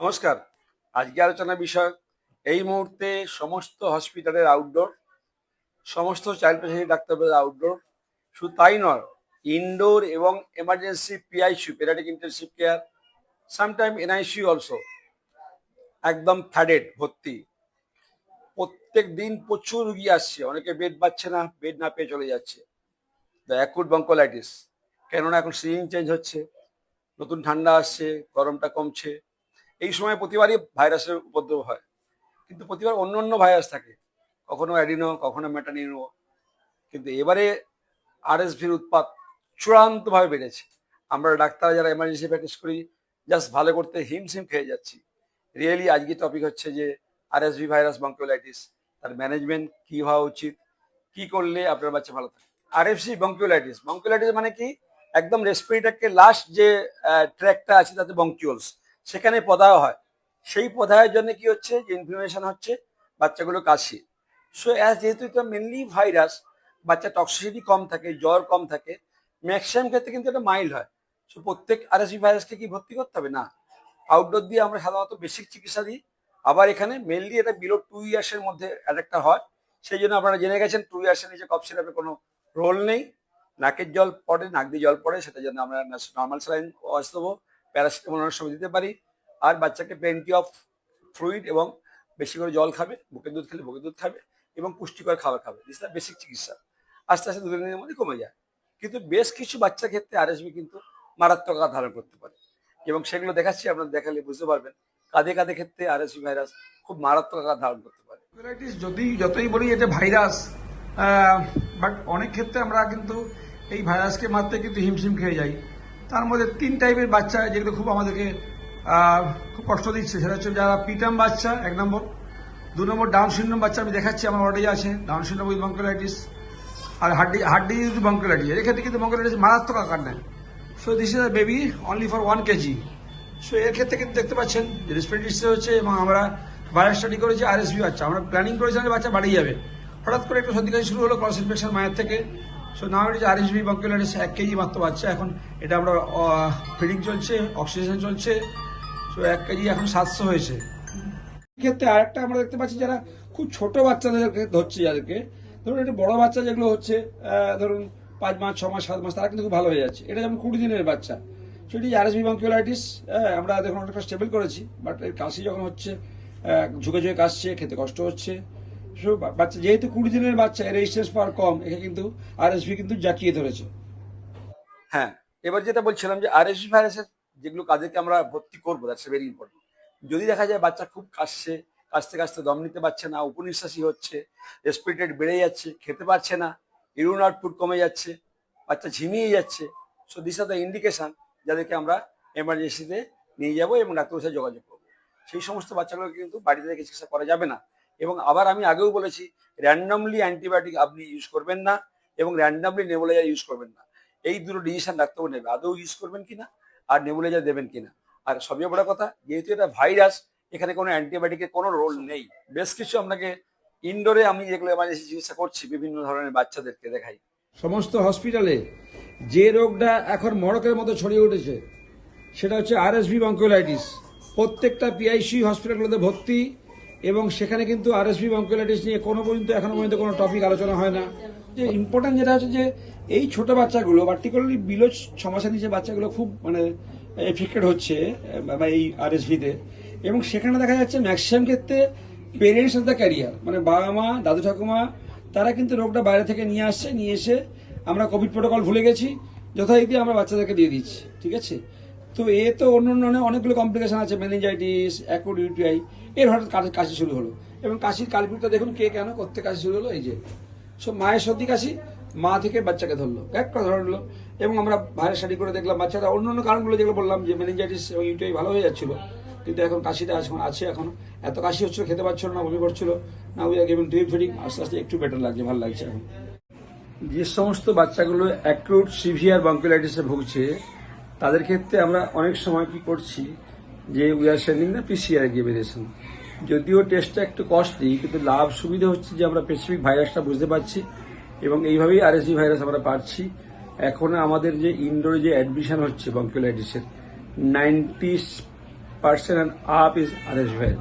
নমস্কার। আজকে আলোচনা বিষয় এই মুহূর্তে সমস্ত হসপিটালের আউটডোর সমস্ত চাইল্ড স্পেশালিটি ডাক্তারদের আউটডোর শুধু তাই নয় ইনডোর এবং emergency PICU paediatric intensive care sometime NICU also একদম থার্ডেড ভর্তি। প্রত্যেক দিন প্রচুর রুগী আসছে, অনেকে বেড পাচ্ছে না বেড না পেয়ে চলে যাচ্ছে। দ্য অ্যাকুট বঙ্কোলাইটিস কেননা এখন সিজন চেঞ্জ হচ্ছে, নতুন ঠান্ডা আসছে, গরমটা কমছে। এই সময় প্রতিবারই ভাইরাসের উপদ্রব হয়। কিন্তু প্রতিবার অন্য অন্য ভাইরাস থাকে। কখনো অ্যাডিনো, কখনো মেটানিনো। কিন্তু এবারে আরএসভির উৎপাত চূড়ান্তভাবে বেড়েছে। আমরা ডাক্তার যারা এমার্জেন্সি প্র্যাকটিস করি জাস্ট ভালো করতে হিমশিম খেয়ে যাচ্ছি। রিয়েলি আজকে টপিক হচ্ছে যে আরএসভি ভাইরাস বঙ্কিওলাইটিস তার ম্যানেজমেন্ট কী হওয়া উচিত, কি করলে আপনার বাচ্চা ভালো থাকে? আরএফসি বঙ্কিওলাইটিস বঙ্কিওলাইটিস মানে কি? একদম রেসপিরেটরকে লাস্ট যে ট্র্যাকটা আছে, তাতে বঙ্কিওলস সেখানে পদায় হয়। সেই পদায়ের জন্য কি হচ্ছে? যে ইনফ্লামেশন হচ্ছে, বাচ্চাগুলো কাশি। সো অ্যাজ যেহেতু এটা মেনলি ভাইরাস বাচ্চা টক্সিসিটি কম থাকে, জ্বর কম থাকে ম্যাক্সিমাম ক্ষেত্রে কিন্তু এটা মাইল্ড হয়। সো প্রত্যেক আরএসভি ভাইরাসকে কি ভর্তি করতে হবে? না। আউটডোর দিয়ে আমরা সাধারণত বেসিক চিকিৎসা দিই। আবার এখানে মেনলি এটা বিলো টু ইয়ার্সের মধ্যে একটা হয়। সেই জন্য আপনারা জেনে গেছেন টু ইয়ার্সের নিচে কফ সিরাপের কোনো রোল নেই। নাকের জল পড়ে, নাক দিয়ে জল পড়ে সেটা জন্য আমরা নর্মাল স্যালাইন ওয়াশ দেবো। প্যারাসিটামল অনেক সময় দিতে পারি। আর বাচ্চাকে প্লেন্টি অফ ফ্লুইড এবং বেশি করে জল খাবে, বুকের দুধ খেলে বুকের দুধ খাবে এবং পুষ্টিকর খাবার খাবে। দিস বেসিক চিকিৎসা। আস্তে আস্তে দুদিন দিনের মধ্যে কমে যায়। কিন্তু বেশ কিছু বাচ্চার ক্ষেত্রে আরএসবি কিন্তু মারাত্মক ধারণ করতে পারে। এবং সেগুলো দেখাচ্ছি, আপনারা দেখালে বুঝতে পারবেন। কাঁধে কাঁধে ক্ষেত্রে আর আরএসবি ভাইরাস খুব মারাত্মক আকার ধারণ করতে পারে। যদি, যতই বলি এটা ভাইরাস বাট অনেক ক্ষেত্রে আমরা কিন্তু এই ভাইরাসকে মারতে কিন্তু হিমশিম খেয়ে যাই। তার মধ্যে তিন টাইপের বাচ্চা যেগুলো খুব আমাদেরকে খুব কষ্ট দিচ্ছে। সেটা হচ্ছে যারা পিটাম বাচ্চা, এক নম্বর। দু নম্বর ডাউন সিন্ড্রোম বাচ্চা আমি দেখাচ্ছি, আমার ওয়ার্ডে আছে। ডাউন সিন্ড্রোম উইথ বঙ্কোলাইটিস আর হাড্ডি হাড্ডি উইথ বঙ্কোলাইটিস এক্ষেত্রে ক্ষেত্রে কিন্তু বঙ্কোলাইটিস মারাত্মক আকার নেয়। So this is a baby only for one KG so এর ক্ষেত্রে কিন্তু দেখতে পাচ্ছেন রেসপিরেটরি হচ্ছে এবং আমরা ভাইরাস স্টাডি করেছি আরএসভি বাচ্চা। আমরা প্ল্যানিং করেছিলাম যে বাচ্চা বাড়িয়ে যাবে। হঠাৎ করে একটু সর্দি কাশি শুরু হলো ক্রস ইনফেকশন মায়ের থেকে। So now it is RSV বঙ্কুলারিস এক কেজি মাত্র বাচ্চা এখন এটা আমরা ফিডিং চলছে অক্সিজেন চলছে। সো এক কেজি এখন সাতশো হয়েছে। ক্ষেত্রে আরেকটা আমরা দেখতে পাচ্ছি যারা খুব ছোট বাচ্চাদেরকে ধরছে যাদেরকে, ধরুন একটু বড় বাচ্চা যেগুলো হচ্ছে ধরুন পাঁচ মাস, ছ মাস, সাত মাস, তারা কিন্তু খুব ভালো হয়ে যাচ্ছে। এটা যেমন কুড়ি দিনের বাচ্চা। সেটি আরএসবি বঙ্কিওলাইটিস আমরা দেখুন অনেকটা স্টেবল করেছি বাট এর কাশি যখন হচ্ছে ঝুঁকে ঝুঁকে কাশছে, খেতে কষ্ট হচ্ছে। বা- বাচ্চা যেহেতু কুড়ি দিনের বাচ্চা রেজিস্ট্রেন্স পাওয়ার কম, একে কিন্তু আরএসবি কিন্তু জাকিয়ে ধরেছে। হ্যাঁ এবার যেটা বলছিলাম যে আরএসভি ভাইরাসের যেগুলো কাদেরকে আমরা ভর্তি করব দ্যাটস ভেরি ইম্পর্টেন্ট যদি দেখা যায় বাচ্চা খুব কাশছে, কাশতে কাশতে দম নিতে পারছে না, উপনিশ্বাসী হচ্ছে রেসপিরেটেড বেড়ে যাচ্ছে, খেতে পারছে না ইউরিন আউটপুট কমে যাচ্ছে, বাচ্চা ঝিমিয়ে যাচ্ছে so this are the indication যাদেরকে আমরা এমার্জেন্সিতে নিয়ে যাব এবং ডাক্তারের সাথে যোগাযোগ করব। সেই সমস্ত বাচ্চাগুলোকে কিন্তু বাড়িতে থেকে চিকিৎসা করা যাবে না। এবং আবার আমি আগেও বলেছি র্যান্ডমলি অ্যান্টিবায়োটিক আপনি ইউজ করবেন না এবং র্যান্ডমলি নেবুলাইজার ইউজ করবেন না। এই দুটো ডিসিশন ডাক্তারবাবু নেবে। আদৌ ইউজ করবেন কিনা আর নেবুলাইজার দেবেন কিনা? আর সবচেয়ে বড় কথা, যেহেতু এটা ভাইরাস এখানে কোনো অ্যান্টিবায়োটিকের কোনো রোল নেই। বেশ কিছু আপনাকে ইনডোরে আমি যেগুলো এমার্জেন্সি চিকিৎসা করছি, বিভিন্ন ধরনের বাচ্চাদেরকে দেখাই। সমস্ত হসপিটালে যে রোগটা এখন মড়কের মতো ছড়িয়ে উঠেছে, সেটা হচ্ছে আরএসভি বঙ্কোলাইটিস প্রত্যেকটা পিআইসি হসপিটালগুলোতে ভর্তি। এবং সেখানে কিন্তু আরএসভি বঙ্কোলাইটিস নিয়ে কোনো পর্যন্ত এখনও পর্যন্ত কোনো টপিক আলোচনা হয় না। যে ইম্পর্টেন্ট যেটা হচ্ছে যে এই ছোট বাচ্চাগুলো পার্টিকুলারলি বিলো ছ মাসের নিচে বাচ্চাগুলো খুব মানে এফেক্টেড হচ্ছে, বা এই আরএসভিতে এবং সেখানে দেখা যাচ্ছে ম্যাক্সিমাম ক্ষেত্রে পেরেন্টস অফ দ্য ক্যারিয়ার মানে বাবা মা, দাদু ঠাকুমা, তারা কিন্তু রোগটা বাইরে থেকে নিয়ে আসছে, নিয়ে এসে আমরা কোভিড প্রোটোকল ভুলে গেছি, যথারীতি আমরা বাচ্চাদেরকে দিয়ে দিচ্ছি, ঠিক আছে? তো এ তো অন্য অন্য অনেকগুলো কমপ্লিকেশন আছে মেনিঞ্জাইটিস অ্যাকুট ইউটিআই এর হঠাৎ কাশি কাশি শুরু হলো। এবং কাশির কালপিটটা দেখুন কে কেন করতে কাশি শুরু হলো? এই যে, সো মায়ের সর্দি কাশি মা থেকে বাচ্চাকে ধরলো, এক কথা ধরলো এবং আমরা বাইরে স্টাডি করে দেখলাম, বাচ্চারা অন্য অন্য কারণগুলো যেগুলো বললাম, যে মেনিঞ্জাইটিস এবং ইউটিআই ভালো হয়ে যাচ্ছিল। কিন্তু এখন কাশিটা এখন আছে এখন। এত কাশি হচ্ছিল, খেতে পারছিল না, বমি করছিল। না we are giving drip feeding আস্তে আস্তে একটু বেটার লাগছে, ভালো লাগছে এখন। যে সমস্ত বাচ্চাগুলো অ্যাক্রুট সিভিয়ার বঙ্কিলাইটিসে ভুগছে তাদের ক্ষেত্রে আমরা অনেক সময় কি করছি যে উই আর সেন্ডিং না পিসিআর এক্সামিনেশন যদিও টেস্টটা একটু কস্টলি কিন্তু লাভ সুবিধা হচ্ছে যে আমরা স্পেসিফিক ভাইরাসটা বুঝতে পারছি এবং এইভাবেই আরএসভি ভাইরাস আমরা পাচ্ছি। এখন আমাদের যে ইনডোরে যে অ্যাডমিশন হচ্ছে বঙ্কিলাইটিসের ninety percent and up is RSV virus.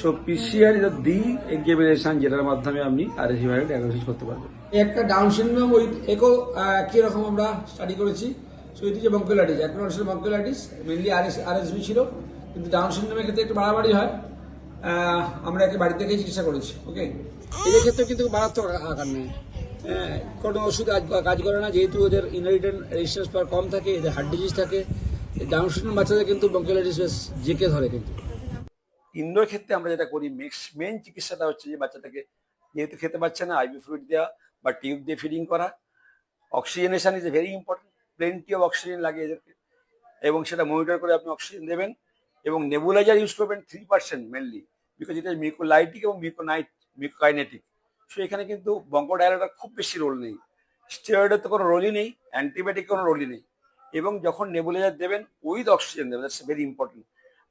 So, PCR is the examination যেটার মাধ্যমে আপনি RSV virus diagnosis করতে পারবেন। একটা ডাউন সিনড্রোম ওই একও একই রকম আমরা স্টাডি করেছি? সো এটি যে বঙ্কোলাইটিস একটা অংশের বঙ্কোলাইটিস মেনলি আরএস আরএসভি ছিল, কিন্তু ডাউন সিনড্রোমের ক্ষেত্রে একটু বাড়াবাড়ি হয়। আমরা একে বাড়ি থেকেই চিকিৎসা করেছি ওকে এদের ক্ষেত্রে কিন্তু মারাত্মক আকার নেই। কোনো ওষুধ কাজ- করে না, যেহেতু ওদের ইনহেরিটেন্ট রেজিস্ট্যান্স পাওয়ার কম থাকে, এদের হার্ট ডিজিজ থাকে ডাউন সিনড্রোম বাচ্চাদের কিন্তু বঙ্কোলাইটিস বেশ জেকে ধরে কিন্তু। ইনডোর ক্ষেত্রে আমরা যেটা করি মেক্স মেন চিকিৎসাটা হচ্ছে যে বাচ্চাটাকে যেহেতু খেতে পারছে না আইভি ফ্লুইড দেওয়া বা টিউব দিয়ে ফিডিং করা oxygenation is a very important plenty of oxygen লাগে এদেরকে। এবং সেটা মনিটর করে আপনি অক্সিজেন দেবেন এবং নেবুলাইজার ইউজ করবেন থ্রি পার্সেন্ট মেনলি বিকজ এটা মিকোলাইটিক এবং মিকোনাইট মিকোকাইনেটিক সো এখানে কিন্তু বঙ্কোডায়ালটার খুব বেশি রোল নেই। স্টেরয়েডের তো কোনো রোলই নেই অ্যান্টিবায়োটিক কোনো রোলই নেই। এবং যখন নেবুলাইজার দেবেন উইথ অক্সিজেন দেবেন দ্যাটস ভেরি ইম্পর্টেন্ট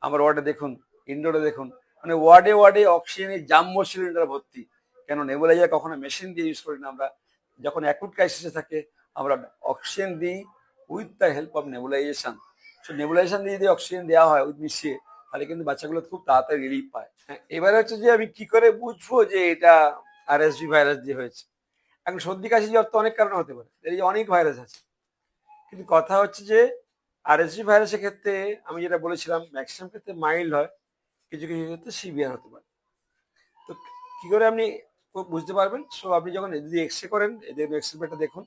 আমার ওয়ার্ডে দেখুন ইনডোরে দেখুন মানে ওয়ার্ডে ওয়ার্ডে অক্সিজেনের জাম্বো সিলিন্ডার ভর্তি। কেন নেবুলাইজার কখনো মেশিন দিয়ে ইউজ করি না আমরা। যখন অ্যাকুট ক্রাইসিসে থাকে, আমরা অক্সিজেন দিই with the help of nebulisation so nebulisation দিয়ে যদি অক্সিজেন দেওয়া হয় উইথ মিশিয়ে, তাহলে কিন্তু বাচ্চাগুলো খুব তাড়াতাড়ি রিলিফ পায়। হ্যাঁ এবারে হচ্ছে যে আমি কি করে বুঝব যে এটা আরএসভি ভাইরাস দিয়ে হয়েছে? এখন সর্দি, কাশি, জ্বর তো অনেক কারণে হতে পারে। এর যে অনেক ভাইরাস আছে। কিন্তু কথা হচ্ছে যে আরএসভি ভাইরাসের ক্ষেত্রে আমি যেটা বলেছিলাম ম্যাক্সিমাম ক্ষেত্রে মাইল্ড হয়, কিছু কিছু ক্ষেত্রে সিভিয়ার হতে পারে। তো কি করে আপনি বুঝতে পারবেন? সো আপনি যখন যদি এক্স রে করেন, এদের এক্স রেটা দেখুন।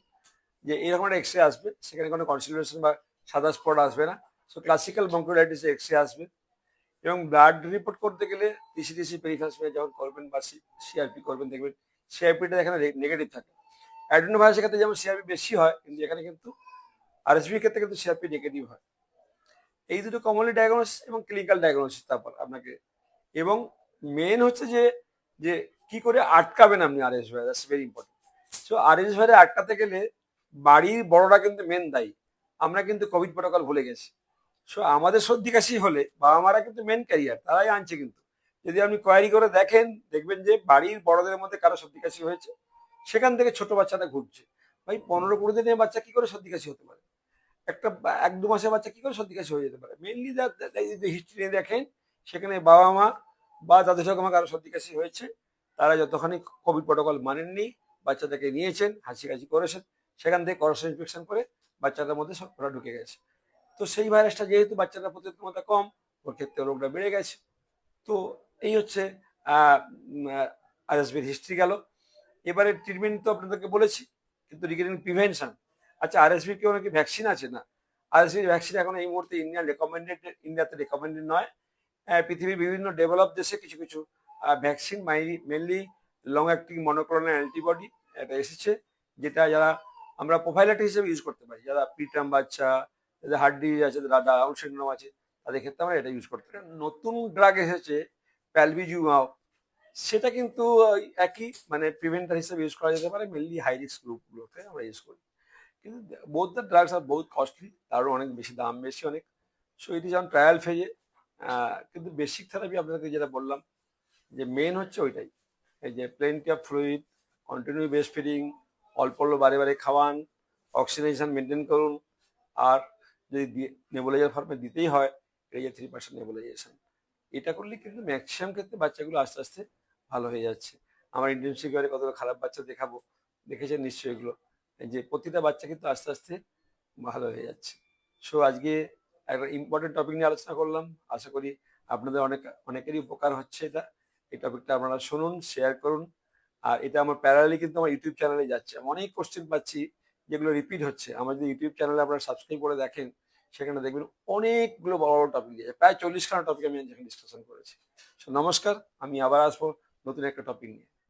যে এরকম একটা এক্স রে আসবে, সেখানে কোনো কনসিডারেশন বা সাদা স্পট আসবে না। সো ক্লাসিক্যাল বঙ্কোলাইটিস এক্স রে আসবে। এবং ব্লাড রিপোর্ট করতে গেলে টিসিটিসি পেরিফাসে যখন করবেন বা সিআরপি করবেন, দেখবেন সিআরপিটা এখানে নেগেটিভ থাকে। অ্যাডেনো ভাইরাসের ক্ষেত্রে যেমন সিআরপি বেশি হয়, কিন্তু এখানে কিন্তু আরএসবির ক্ষেত্রে কিন্তু সিআরপি নেগেটিভ হয়। এই দুটো কমনলি ডায়াগনোসিস এবং ক্লিনিক্যাল ডায়াগনোসিস তারপর আপনাকে। এবং মেন হচ্ছে যে যে কি করে আটকাবেন আপনি RS virus very important so RS virus আটকাতে গেলে বাড়ির বড়রা কিন্তু মেন দায়ী। আমরা কিন্তু কোভিড প্রোটোকল ভুলে গেছি। সো আমাদের সর্দি কাশি হলে বাবা মারা কিন্তু মেন ক্যারিয়ার তারাই আনছে কিন্তু। যদি আপনি কোয়ারি করে দেখেন, দেখবেন যে বাড়ির বড়দের মধ্যে কারও সর্দি কাশি হয়েছে, সেখান থেকে ছোট বাচ্চাটা ঘুরছে। ভাই, পনেরো কুড়ি দিনের বাচ্চা কি করে সর্দি কাশি হতে পারে? একটা এক দু মাসের বাচ্চা কি করে সর্দি কাশি হয়ে যেতে পারে? মেনলি যদি হিস্ট্রি নিয়ে দেখেন, সেখানে বাবা মা বা দাদু ঠাকুমা কারও সর্দি কাশি হয়েছে, তারা যতখানি কোভিড প্রোটোকল মানেননি, বাচ্চাটাকে নিয়েছেন হাসি কাশি করেছেন সেখান থেকে করোনা ইনফেকশন করে বাচ্চাটার মধ্যে ওরা ঢুকে গেছে। তো সেই ভাইরাসটা যেহেতু বাচ্চাটার প্রতিরোধ ক্ষমতা কম, ওর ক্ষেত্রে রোগটা বেড়ে গেছে। তো এই হচ্ছে আরএসবির হিস্ট্রি গেল। এবারে ট্রিটমেন্ট তো আপনাদেরকে বলেছি, কিন্তু রিগার্ডিং প্রিভেনশন আচ্ছা আরএসবি কি অনেকে ভ্যাকসিন আছে না? আরএসবির ভ্যাকসিন এখন এই মুহূর্তে ইন্ডিয়ান রেকমেন্ডেড ইন্ডিয়াতে রেকমেন্ডেড নয়। পৃথিবীর বিভিন্ন ডেভেলপ দেশে কিছু কিছু vaccine mainly long acting monoclonal antibody এটা এসেছে, যেটা যারা আমরা প্রোফাইলাইটিস হিসেবে ইউজ করতে পারি। যারা প্রিটার্ম বাচ্চা, যাদের হার্ট ডিজিজ আছে ডাউন সিন্ড্রোম আছে, তাদের ক্ষেত্রে আমরা এটা ইউজ করতে পারি। নতুন ড্রাগ এসেছে প্যালভিজুমাও সেটা কিন্তু একই মানে প্রিভেন্টার হিসেবে ইউজ করা যেতে পারে মেনলি হাই রিস্ক গ্রুপগুলোতে আমরা ইউজ করি। কিন্তু বোথ দ্য ড্রাগস আর বহুত কস্টলি তারও অনেক বেশি দাম, বেশি অনেক। সো এটি যেমন ট্রায়াল ফেজে কিন্তু বেসিক থেরাপি আপনাদেরকে যেটা বললাম, যে মেন হচ্ছে ওইটাই। এই যে plenty of fluid continue breast feeding অল্প অল্প বারে বারে খাওয়ান অক্সিজেশন মেনটেন করুন, আর যদি নেবুলাইজার ফর্মে দিতেই হয়, এই যে থ্রি পার্সেন্ট নেবুলাইজেশন এটা করলে কিন্তু ম্যাক্সিমাম ক্ষেত্রে বাচ্চাগুলো আস্তে আস্তে ভালো হয়ে যাচ্ছে। আমার ইন্টার্নশিপ করে কত খারাপ বাচ্চা দেখাবো, দেখেছেন নিশ্চয়ই এগুলো? যে প্রতিটা বাচ্চা কিন্তু আস্তে আস্তে ভালো হয়ে যাচ্ছে। সো আজকে একটা ইম্পর্টেন্ট টপিক নিয়ে আলোচনা করলাম। আশা করি আপনাদের অনেক, অনেকেরই উপকার হচ্ছে এটা। এই টপিকটা আপনারা শুনুন শেয়ার করুন। আর এটা আমার প্যারালি কিন্তু আমার ইউটিউব চ্যানেলে যাচ্ছে। আমি অনেক কোশ্চেন পাচ্ছি, যেগুলো রিপিট হচ্ছে। আমার যদি ইউটিউব চ্যানেলে আপনারা সাবস্ক্রাইব করে দেখেন, সেখানে দেখবেন অনেকগুলো বড় বড় টপিক দিয়েছে প্রায় চল্লিশখানা টপিক আমি যেখানে ডিসকাশন করেছি। সো নমস্কার, আমি আবার আসব নতুন একটা টপিক নিয়ে।